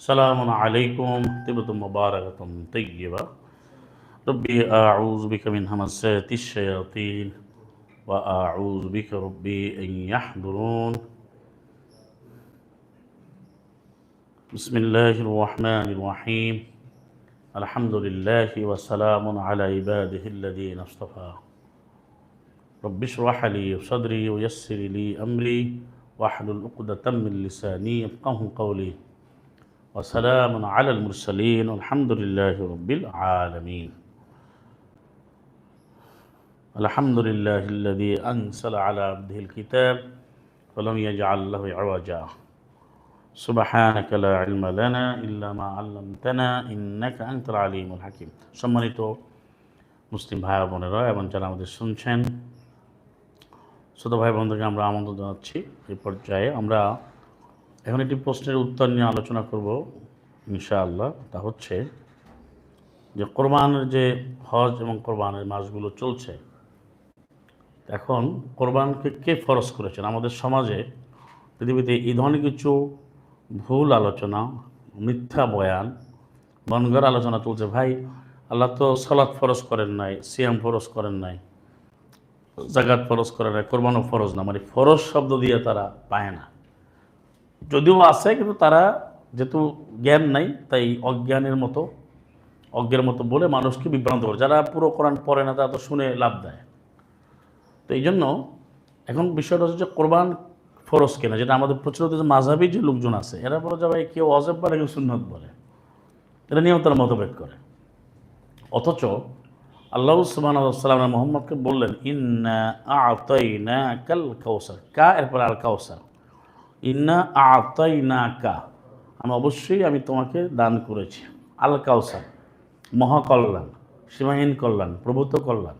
سلام عليكم. طيبة مباركة طيبة. ربي أعوذ بك من همسات الشياطين وأعوذ بك ربي أن يحضرون. بسم الله الرحمن الرحيم. الحمد لله وسلام على عباده الذين اصطفى. رب اشرح لي صدري ويسر لي أمري واحلل عقدة من لساني يفقه قولي. وسلام على المرسلين والحمد لله رب العالمين الحمد لله الذي أنزل على عبده الكتاب ولم يجعل له عوجا سبحانك لا علم لنا إلا ما علمتنا إنك أنت العليم الحكيم সম্মানিত মুসলিম ভাই বোনেরা এবং যারা আমাদের শুনছেন ছোটো ভাই বোনদেরকে আমরা আমন্ত্রণ জানাচ্ছি এই পর্যায়ে আমরা এখন একটি প্রশ্নের উত্তর নিয়ে আলোচনা করব, ইনশাআল্লাহ। তা হচ্ছে যে কোরবানের যে হজ এবং কোরবানের মাসগুলো চলছে, এখন কোরবানকে কে ফরজ করেছেন? আমাদের সমাজে, পৃথিবীতে এই ধরনের কিছু ভুল আলোচনা, মিথ্যা বয়ান, বনগর আলোচনা চলছে। ভাই, আল্লাহ তো সলাৎ ফরজ করেন নাই, সিয়াম ফরজ করেন নাই জাগাত ফরজ করেন নাই, কোরবানও ফরজ না মানে ফরজ শব্দ দিয়ে তারা পায় না। যদিও আছে, কিন্তু তারা যেহেতু জ্ঞান নাই, তাই অজ্ঞানের মতো, অজ্ঞের মতো বলে মানুষকে বিভ্রান্ত করে। যারা পুরো কোরআন পড়ে না, তারা তো শুনে লাভ দেয় তো এই জন্য এখন বিষয়টা হচ্ছে যে কোরবান ফরজ কেনা, যেটা আমাদের প্রচলিত যে মাঝাবি যে লোকজন আছে, এরা বলে যে ভাই, কেউ অজেব বলে, কেউ সুন্নত বলে। এটা নিয়েও তারা মতভেদ করে। অথচ আল্লাহ সুবাহ মোহাম্মদকে বললেন, ইন্না কাল কাউসার কা? এরপর আর কাউসার ইন্না আতাইনা কা আমি অবশ্যই আমি তোমাকে দান করেছি। আল কাউসার মহাকল্যাণ, সীমাহীন কল্যাণ, প্রভূত কল্যাণ।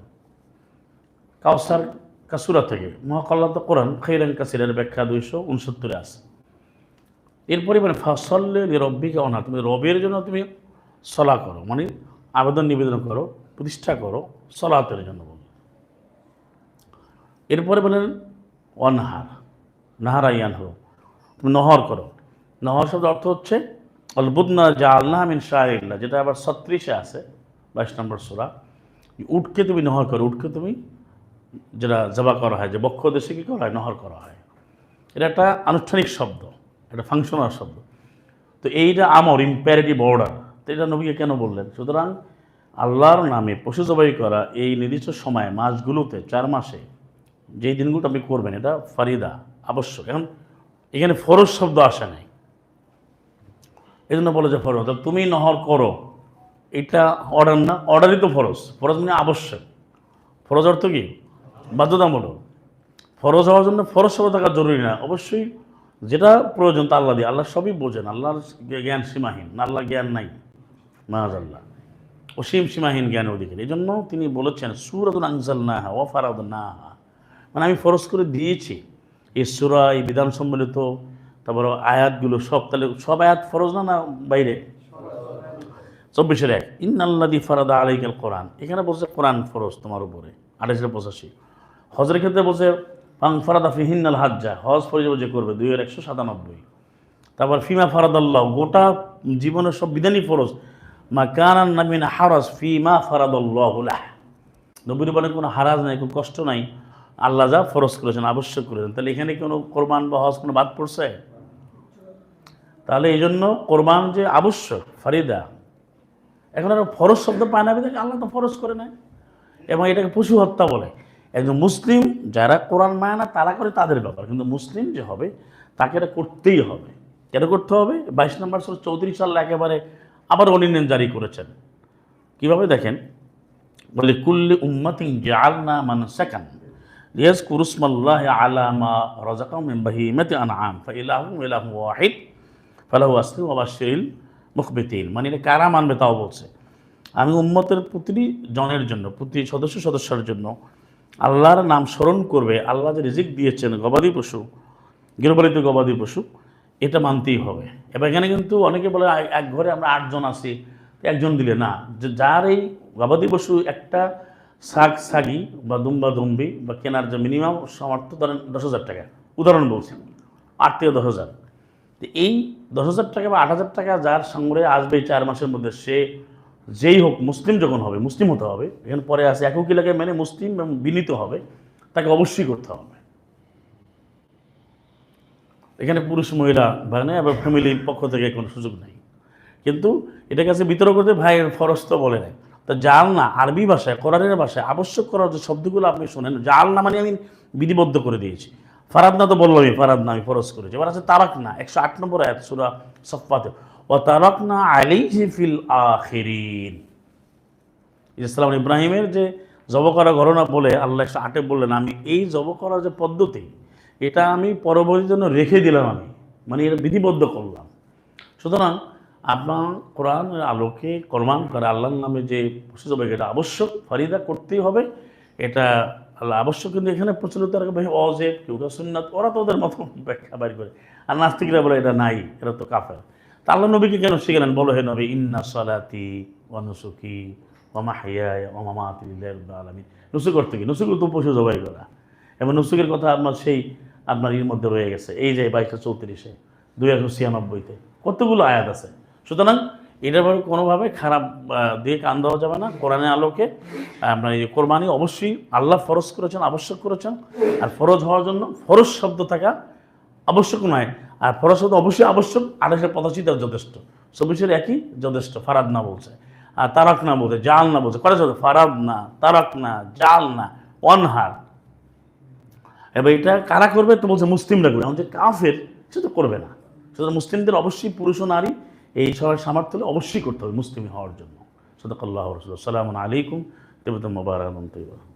কাউসার কাসুরা থেকে, মহাকল্যাণ তো কোরআন খৈরান কাসিরের ব্যাখ্যা দুইশো উনসত্তরে আছে। এরপরে মানে ফসল্লে রব্বিকে অনা তুমি রবের জন্য তুমি সলা করো মানে আবেদন নিবেদন করো, প্রতিষ্ঠা করো, সলাতের জন্য বলো। এরপরে বলেন অনহার নাহারাইয়ান হো তুমি নহর করো। নহর শব্দ অর্থ হচ্ছে, অলবুদনা যা আল্লাহ মিন শাহিল্লা যেটা আবার ছত্রিশে আছে, বাইশ নম্বর সোরা। উটকে তুমি নহর করো, উটকে তুমি যেটা জবা করা হয়, যে বক্ষ দেশে কী করা হয়? নহর করা হয়। এটা একটা আনুষ্ঠানিক শব্দ, একটা ফাংশনাল শব্দ। তো এইটা আমর ইম্প্যারেটিভ অর্ডার তো এটা নবীকে কেন বললেন? সুতরাং আল্লাহর নামে পশু জবাই করা এই নির্দিষ্ট সময়ে, মাসগুলোতে, চার মাসে, যেই দিনগুলো আপনি করবেন, এটা ফারিদা, আবশ্যক। এখন এখানে ফরজ শব্দ আসে নাই। এই জন্য বলে যে ফরজ। তুমি নহর করো, এটা অর্ডার না অর্ডারই তো ফরজ। ফরজ মানে আবশ্যক। ফরজ অর্থ কি? বাধ্যতামূলক। ফরজ হওয়ার জন্য ফরজ শব্দ থাকা জরুরি না। অবশ্যই যেটা প্রয়োজন তা আল্লাহ দিয়ে। আল্লাহ সবই বোঝেন। আল্লাহর জ্ঞান সীমাহীন। আল্লাহ জ্ঞান নাই। মাহাজ আল্লাহ অসীম সীমাহীন জ্ঞানের অধিকারী। এই জন্য তিনি বলেছেন, সুরাতুল আনজাল না হা ও ফারাদ না হা মানে আমি ফরজ করে দিয়েছি। এই সুরা, এই বিধান সম্মিলিত তারপর আয়াতগুলো সব তাহলে সব আয়াত ফরজ না না বাইরে? চব্বিশের এক ইন্নাল্লাদি ফারাদা আলাইকাল কোরআন। এখানে বলছে কোরআন ফরজ তোমার উপরে, আঠাশের পঁচাশি। হজের ক্ষেত্রে বলছে পাং ফারাদা ফিহিন্নাল হাজ্জা হজ ফরজ যে করবে, দুই হাজার একশো সাতানব্বই। তারপর, ফিমা ফারাদাল্লাহ গোটা জীবনের সব বিধানই ফরজ। মা কানান নামিন হারাজ ফিমা ফারাদাল্লাহুল্লাহ নবীর বলেন কোনো হারাজ নাই, কোনো কষ্ট নাই। আল্লাহ যা ফরজ করেছেন, আবশ্যক করেছেন। তাহলে এখানে কোনো কোরবান বা হজ কোনো বাদ পড়ছে? তাহলে এই জন্য কোরবান যে আবশ্যক, ফারিদা, এখন আর ফরজ শব্দ পায় না, বিধায় আল্লাহ তো ফরজ করে নেয়। এবং এটাকে পশু হত্যা বলে। একজন মুসলিম যারা কোরআন মায় না, তারা করে তাদের ব্যাপার। কিন্তু মুসলিম যে হবে, তাকে এটা করতেই হবে। কেন করতে হবে? বাইশ নম্বর সাল চৌত্রিশ সাল একেবারে আবার অনিন্দেন জারি করেছেন। কীভাবে দেখেন? বলে, কুল্লি উম্মাতিং জাল না মান সেকান। লিয়াজ কুরুসমাল্লাহ আলামা রাজাকাম বাহিমাতি আনআম ফাইলাহুম ইলাহু ওয়াহিদ, ফালাহু আসলিম ওয়াবাশিরিল মুখবিতিন। মানে এটা কারা মানবে তাও বলছে। আমি উম্মতের প্রতিটি জনের জন্য, প্রতি সদস্য সদস্যের জন্য আল্লাহর নাম স্মরণ করবে, আল্লাহ যে রিজিক দিয়েছেন, গবাদি পশু, গৃহপালিত গবাদি পশু, এটা মানতেই হবে। এবার এখানে কিন্তু অনেকে বলে এক ঘরে আমরা আটজন আছি, একজন দিলে না। যার এই গবাদি পশু একটা শাক সাগি বা দুম্বা দুম্বি বা কেনার যে মিনিমাম সামর্থ্য, ধরেন দশ হাজার টাকা। উদাহরণ বলছি, আট থেকে দশ হাজার। তো এই দশ হাজার টাকা বা আট হাজার টাকা যার সংগ্রহে আসবে চার মাসের মধ্যে, সে যেই হোক, মুসলিম যখন হবে, মুসলিম হতে হবে, এখানে পরে আছে একক এলাকায় মেনে মুসলিম এবং বিনীত হবে, তাকে অবশ্যই করতে হবে। এখানে পুরুষ মহিলা মানে আবার ফ্যামিলির পক্ষ থেকে কোনো সুযোগ নেই। কিন্তু এটা কাছে বিতর্ক করতে ভাইয়ের ফরজ তো বলে নাই। তো জাল না আরবি ভাষায়, কোরআনের ভাষায় আবশ্যক করার যে শব্দগুলো আপনি শোনেন জাল না মানে আমি বিধিবদ্ধ করে দিয়েছি। ফারাদ না তো বললামই, ফারাদ না, আমি ফরজ করেছি। এবার আছে তারাক না, একশো আট নম্বর আয়াত, সুরা সফাতে ও তারাক না আলাইহি ফিল আখিরিন। ইসলাম ইব্রাহিমের যে জব করা ঘটনা বলে আল্লাহ একশো আটে বললেন, আমি এই জব করার যে পদ্ধতি, এটা আমি পরবর্তী জন্য রেখে দিলাম আমি মানে এটা বিধিবদ্ধ করলাম। সুতরাং আপনার কোরআনের আলোকে কর্মান করে আল্লাহর নামে যে পশু জবাই এটা আবশ্যক, ফারিদা করতেই হবে। এটা আল্লাহ আবশ্যক, কিন্তু এখানে প্রচলিত ভাই অজেব কেউ সুন্নাত, ওরা তো ওদের মতো ব্যাখ্যা বাড়ি করে। আর নাস্তিকরা বলে, এটা নাই এটা তো কাফের। তা আল্লাহ নবীকে কেন শিখলেন? বলো হে নবী, ইন্না সালাতি অনুসুকি ওমা হাইয়া ওমা মাতি আলমী নুসুক করতে কি? নুসুক তো পশু জবাই করা। এবং নুসুকের কথা আপনার সেই, আপনার এর মধ্যে রয়ে গেছে। এই যে বাইশটা চৌত্রিশে, দুই একশো ছিয়ানব্বইতে কতগুলো আয়াত আছে? সুতরাং এটার ভাবে কোনোভাবে খারাপ দিয়ে কান দেওয়া যাবে না। কোরআনের আলোকে আপনার এই কোরবানি অবশ্যই আল্লাহ ফরজ করেছেন, আবশ্যক করেছেন। আর ফরজ হওয়ার জন্য ফরজ শব্দ থাকা আবশ্যক নয়। আর ফরজ শব্দ অবশ্যই আবশ্যক আড়াইশের পঁচাশি তার যথেষ্ট। চব্বিশের একই, যথেষ্ট, ফারাদ না বলছে। আর তারাক না বলছে, জাল না বলছে। কটা শব্দ ফারাদ না, তারাক না, জাল না, অনহার। এবার এটা কারা করবে? তো বলছে মুসলিমরা করবে। যে কাফের, সে তো করবে না। সুতরাং মুসলিমদের অবশ্যই পুরুষ নারী এই সবার সামর্থ্য হলে অবশ্যই করতে হবে মুসলিম হওয়ার জন্য। সদকাল্লাহ রসুল সালাম আলাইকুম। তেবত মোবারক